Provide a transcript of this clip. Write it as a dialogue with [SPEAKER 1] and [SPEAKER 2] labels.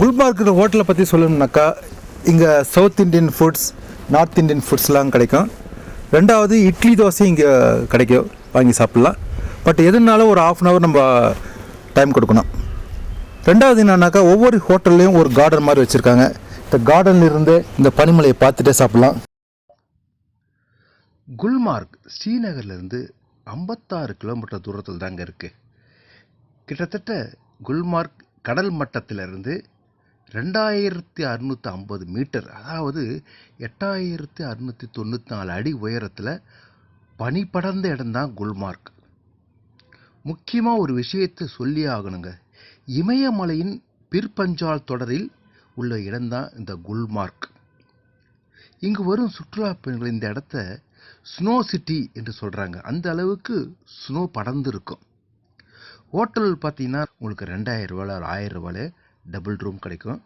[SPEAKER 1] குல்மார்க் ஹோட்டலை பற்றி சொல்லணும்னாக்கா இங்கே south Indian foods north Indian ஃபுட்ஸ்லாம் கிடைக்கும். ரெண்டாவது இட்லி தோசை இங்கே கிடைக்கும். வாங்கி சாப்பிட்லாம். பட் எதுனாலும் ஒரு ஆஃப் அன் ஹவர் நம்ம டைம் கொடுக்கணும். ரெண்டாவது என்னன்னாக்கா ஒவ்வொரு ஹோட்டல்லையும் ஒரு கார்டன் மாதிரி வச்சுருக்காங்க. இந்த கார்டன்ல இருந்து இந்த பனிமலையை பார்த்துட்டே சாப்பிட்லாம்.
[SPEAKER 2] குல்மார்க் ஸ்ரீநகர்லேருந்து ஐம்பத்தாறு கிலோமீட்டர் தூரத்தில் தாங்க இருக்குது கிட்டத்தட்ட குல்மார்க் கடல் மட்டத்திலிருந்து ரெண்டாயிரத்தி அறுநூற்றி ஐம்பது மீட்டர் அதாவது எட்டாயிரத்தி அறுநூற்றி தொண்ணூற்றி நாலு அடி உயரத்தில் பனி படர்ந்த இடம்தான் குல்மார்க். முக்கியமாக ஒரு விஷயத்தை சொல்லி ஆகணுங்க. இமயமலையின் பிற்பஞ்சால் தொடரில் உள்ள இடம்தான் இந்த குல்மார்க். இங்கு வரும் சுற்றுலா பயணிகள் இந்த இடத்த ஸ்னோ சிட்டி என்று சொல்கிறாங்க அந்த அளவுக்கு ஸ்னோ படர்ந்து இருக்கும் ஹோட்டல் பார்த்தீங்கன்னா உங்களுக்கு ரெண்டாயிரம் ரூபாயில் ஒரு ஆயிரம் ரூபாயில் டபுள் ரூம் கிடைக்கும்.